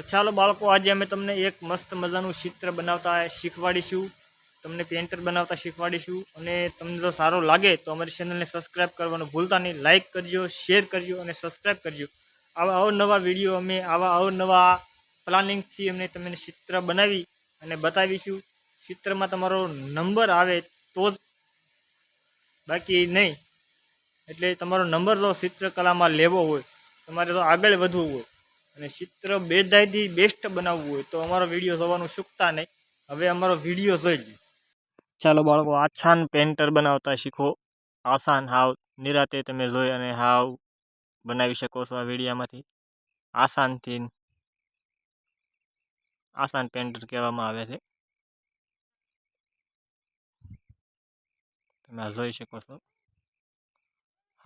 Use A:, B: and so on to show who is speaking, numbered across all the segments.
A: ચાલો બાળકો, આજે અમે તમને એક મસ્ત મજાનું ચિત્ર બનાવતા શીખવાડીશું. તમને પેન્ટર બનાવતા શીખવાડીશું અને તમને જો સારો લાગે તો અમારી ચેનલને સબસ્ક્રાઈબ કરવાનું ભૂલતા નહીં. લાઇક કરજો શેર કરજો અને સબસ્ક્રાઈબ કરજો. આવા અવનવા વીડિયો અમે, આવા અવનવા પ્લાનિંગથી અમને તમને ચિત્ર બનાવી અને બતાવીશું. ચિત્રમાં તમારો નંબર આવે તો જ બાકી નહીં. એટલે તમારો નંબર જો ચિત્રકલામાં લેવો હોય. તમારે તો આગળ વધવું હોય. અને ચિત્ર બેદાયથી બેસ્ટ બનાવવું હોય તો અમારો વીડિયો જોવાનું ચૂકતા નહીં. હવે અમારો વીડિયો જોઈ લે ચાલો બાળકો, આસાન પેન્ટર બનાવતા શીખો. આસાન હાવ, નિરાતે તમે જોઈ અને હાવ બનાવી શકો છો આ વિડીયામાંથી. આસાનથી આસાન પેન્ટર કહેવામાં આવે છે. તમે જોઈ શકો છો.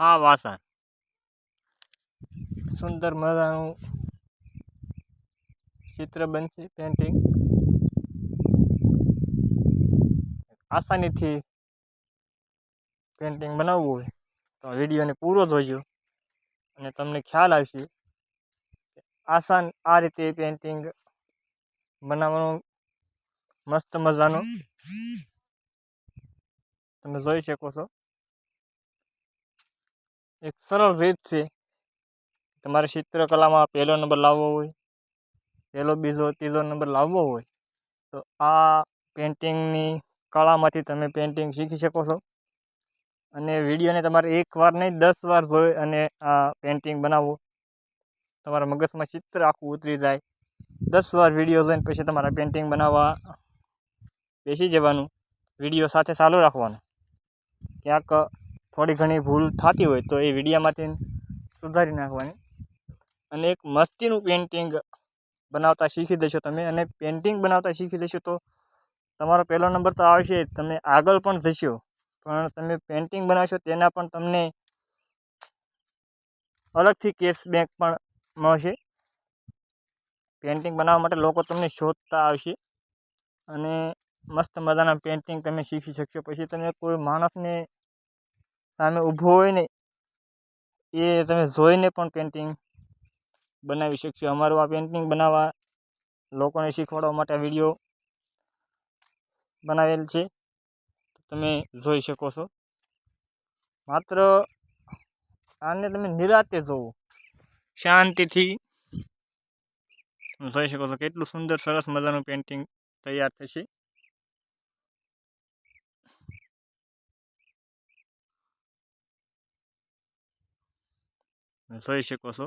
A: હાવ આસાન. સુંદર મજાનું ચિત્ર બનશે પેન્ટિંગ આસાનીથી પેન્ટિંગ બનાવવું હોય, તો વિડીયોને પૂરો જોજો. અને તમને ખ્યાલ આવશે આસાન આ રીતે પેન્ટિંગ બનાવવાનું મસ્ત મજાનું તમે જોઈ શકો છો. એક સરળ રીત છે. તમારે ચિત્રકલામાં પહેલો નંબર લાવવો હોય પહેલો બીજો ત્રીજો નંબર લાવવો હોય, તો આ પેન્ટિંગની કળામાંથી તમે પેન્ટિંગ શીખી શકો છો. અને વિડીયોને તમારે એક વાર નહીં, દસ વાર જોઈ અને આ પેન્ટિંગ બનાવવો. તમારા મગજમાં ચિત્ર આખું ઉતરી જાય. દસ વાર વીડિયો જોઈને પછી તમારા પેન્ટિંગ બનાવવા બેસી જવાનું, વીડિયો સાથે ચાલુ રાખવાનો. ક્યાંક થોડી ઘણી ભૂલ થતી હોય તો એ વિડીયામાંથી સુધારી નાખવાની. અને એક મસ્તીનું પેન્ટિંગ બનાવતા શીખી દેશો તમે અને પેન્ટિંગ બનાવતા શીખી દેશો તો તમારો પહેલો નંબર તો આવશે તમે આગળ પણ જશો. પણ તમે પેન્ટિંગ બનાવશો તેના પણ તમને અલગથી કેશબેક પણ મળશે. પેન્ટિંગ બનાવવા માટે લોકો તમને શોધતા આવશે અને મસ્ત મજાના પેન્ટિંગ તમે શીખી શકશો. પછી તમે કોઈ માણસને સામે ઊભો હોય ને એ તમે જોઈને પણ પેન્ટિંગ બનાવી શકશો. અમારું આ પેન્ટિંગ બનાવવા લોકોને શીખવાડવા માટે વીડિયો બનાવેલ છે. તમે જોઈ શકો છો. માત્ર આને તમે નિરાતે જોવો. શાંતિથી જોઈ શકો છો કેટલું સુંદર, સરસ મજાનું પેઇન્ટિંગ તૈયાર થશે. જોઈ શકો છો.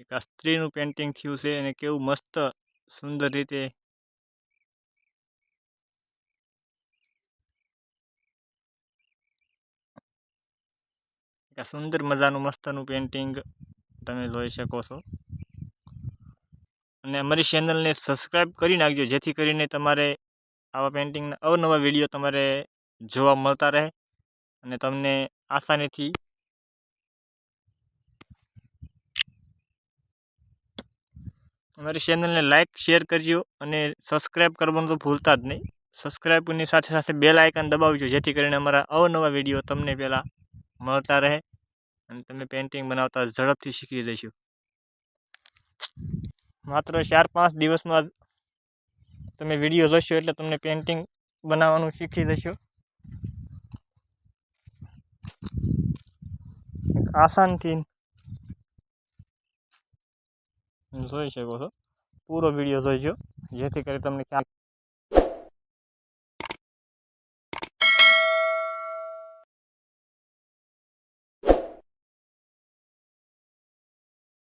A: એક આ સ્ત્રીનું પેન્ટિંગ થયું છે અને કેવું મસ્ત સુંદર રીતે આ સુંદર મજાનું મસ્તનું પેન્ટિંગ તમે જોઈ શકો છો. અને અમારી ચેનલને સબસ્ક્રાઈબ કરી નાખજો, જેથી કરીને તમારે આવા પેન્ટિંગના અવનવા વીડિયો તમારે જોવા મળતા રહે અને તમને આસાનીથી અમારી ચેનલને લાઇક શેર કરજો અને સબસ્ક્રાઈબ કરવાનું તો ભૂલતા જ નહીં. સબસ્ક્રાઈબની સાથે સાથે બેલ આઇકન દબાવજો, જેથી કરીને અમારા અવનવા વીડિયો તમને પહેલાં મળતા રહે અને તમે પેન્ટિંગ બનાવતા ઝડપથી શીખી જશો. માત્ર ચાર પાંચ દિવસમાં તમે વીડિયો જોશો એટલે તમને પેન્ટિંગ બનાવવાનું શીખી જશો. આસાનથી જોઈ શકો છો. પૂરો વીડિયો જોઈજો. જેથી કરી તમને ખ્યાલ